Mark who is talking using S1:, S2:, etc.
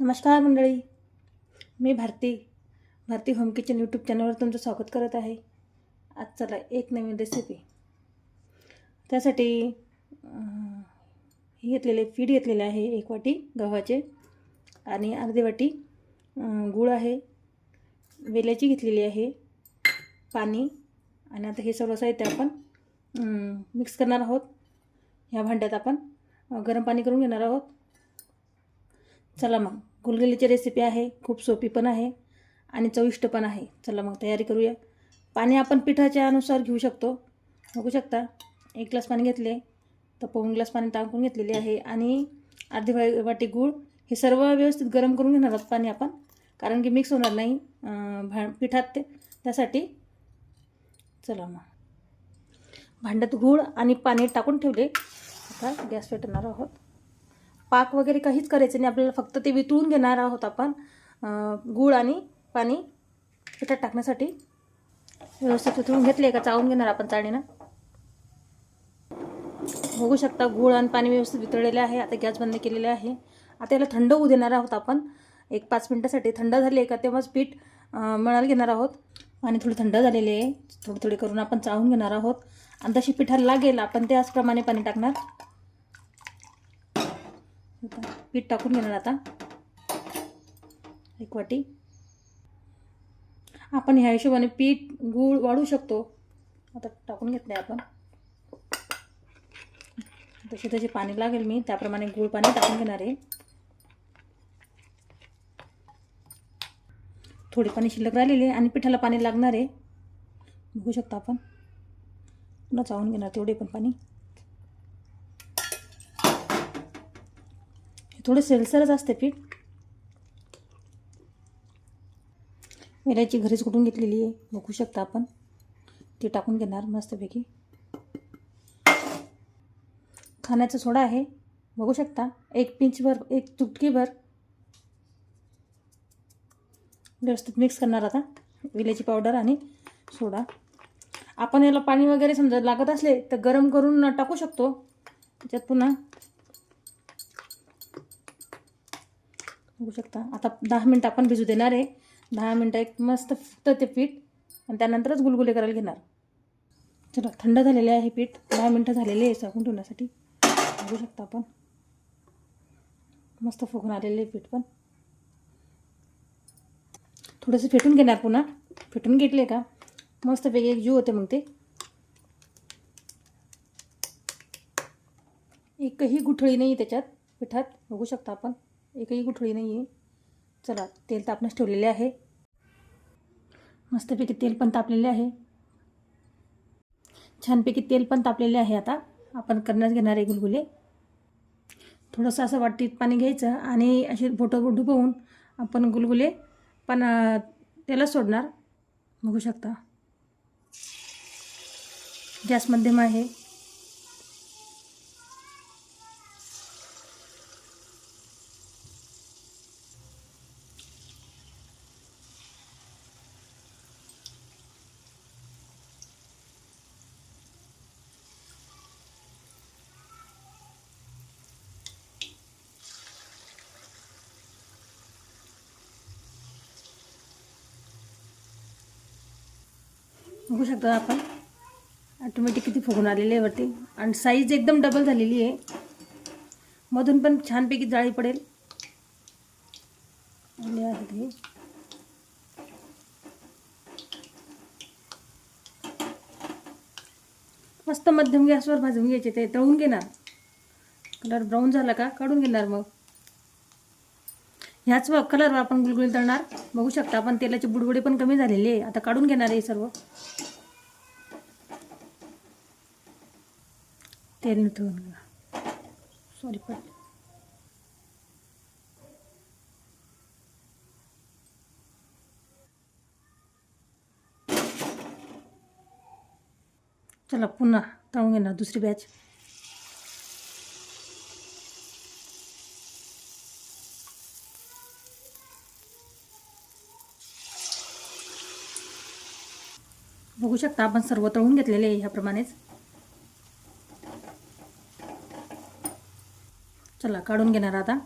S1: नमस्कार मंडळी मी Bharati Bharati home kitchen YouTube चॅनलवर तुमचं स्वागत करत आहे. आज चला एक नवीन रेसिपी त्यासाठी हे घेतलेले पीठ घेतलेले आहे एक वाटी गव्हाचे आणि अर्धी वाटी गूळ आहे. वेल्याची घेतलेली आहे पाणी आणि आता हे सर्व साहित्य आपण मिक्स करणार आहोत. ह्या भांड्यात आपण गरम पाणी करून घेणार आहोत. चला मग. गुलगुलीची रेसिपी आहे खूप सोपी पण आहे आणि चविष्ट पण आहे. चला मग तयारी करूया. पाणी आपण पिठाच्या अनुसार घेऊ शकतो. बघू शकता एक ग्लास पाणी घेतले तर पाऊण ग्लास पाणी टाकून घेतलेले आहे आणि अर्धी वा वाटी गूळ. हे सर्व व्यवस्थित गरम करून घेणार आहोत पाणी आपण कारण की मिक्स होणार नाही भा पिठात ते. त्यासाठी चला मग. भांड्यात गूळ आणि पाणी टाकून ठेवले. आता गॅस पेटवणार आहोत. पाक वगैरे काहीच करायचं नाही. आपल्याला फक्त ते वितळून घेणार आहोत आपण गूळ आणि पाणी पिठात टाकण्यासाठी. व्यवस्थित वितळून घेतले का? चावून घेणार आपण चाळणीनं. बघू शकता गूळ आणि पाणी व्यवस्थित वितळलेले आहे. आता गॅस बंद केलेले आहे. आता याला थंड होऊ देणार आहोत आपण. एक पाच मिनटासाठी. थंड झाले का तेव्हाच पीठ अं, मळायला घेणार आहोत. पाणी थोडी थंड झालेले आहे. थोडी थोडी करून आपण चावून घेणार आहोत. आणि तशी पिठाला लागेल आपण त्याचप्रमाणे पाणी टाकणार. आता पीठ टाकून घेणार आता. एक वाटी. आपण ह्या हिशोबाने पीठ गूळ वाढू शकतो. आता टाकून घेतले आपण. तसे त्याचे पाणी लागेल मी त्याप्रमाणे गूळ पाणी टाकून घेणार आहे. थोडे पाणी शिल्लक राहिलेले आणि पिठाला पाणी लागणार आहे. बघू शकता आपण. पुन्हा चावून घेणार तेवढे पण पाणी. थोडं सेलसरच असते पीठ. वेलायची घरीच कुठून घेतलेली आहे बघू शकता आपण. ती टाकून घेणार मस्तपैकी. खाण्याचा सोडा आहे बघू शकता. एक पिंचभर एक चुटकीभर. व्यवस्थित मिक्स करणार आता विल्याची पावडर आणि सोडा. आपण याला पाणी वगैरे समजा लागत असले तर गरम करून टाकू शकतो. त्याच्यात पुन्हा बघू शकता. आता दहा मिनटं आपण भिजू देणार आहे. दहा मिनटं एक मस्त फुटतं ते पीठ. आणि त्यानंतरच गुलगुले करायला घेणार. चला थंड झालेले आहे पीठ. दहा मिनटं झालेले आहे झाकून ठेवण्यासाठी बघू शकता आपण. मस्त फुगून आलेले आहे पीठ पण. थोडंसं फेटून घेणार पुन्हा. फेटून घेतले का? मस्तपैकी एक जीव होते मग ते. एकही गुठळी नाही त्याच्यात पिठात. बघू शकता आपण. एकही गुठळी नाही आहे चला तेल तापण्यास ठेवलेले आहे. मस्तपैकी तेल पण तापलेले आहे. छानपैकी तेल पण तापलेले आहे आता. आपण करण्यास घेणार आहे गुलगुले. थोडंसं असं वाटतीत पाणी घ्यायचं आणि असे बोटं डुबवून आपण गुलगुले पण अं, सोडणार. बघू शकता. गॅस मध्यम आहे बघू शकता आपण. ऑटोमॅटिक किती फुगून आलेले आहे वरती. आणि साईज एकदम डबल झालेली आहे. मधून पण छानपैकी जाळी पडेल. आले आहेत हे. मस्त मध्यम गॅसवर भाजून घ्यायचे ते. तळून घेणार. कलर ब्राऊन झाला का? काढून घेणार मग. ह्याच कलरवर आपण गुलगुली तळणार बघू शकता आपण तेलाचे बुडबुडे पण कमी झालेले आहे. आता काढून घेणार आहे सर्व. तेल निथळून सॉरी पण. चला पुन्हा तळून घेणार दुसरी बॅच बघू शकता आपण सर्व तळून घेतलेले आहे ह्याप्रमाणेच. चला काढून घेणार आता.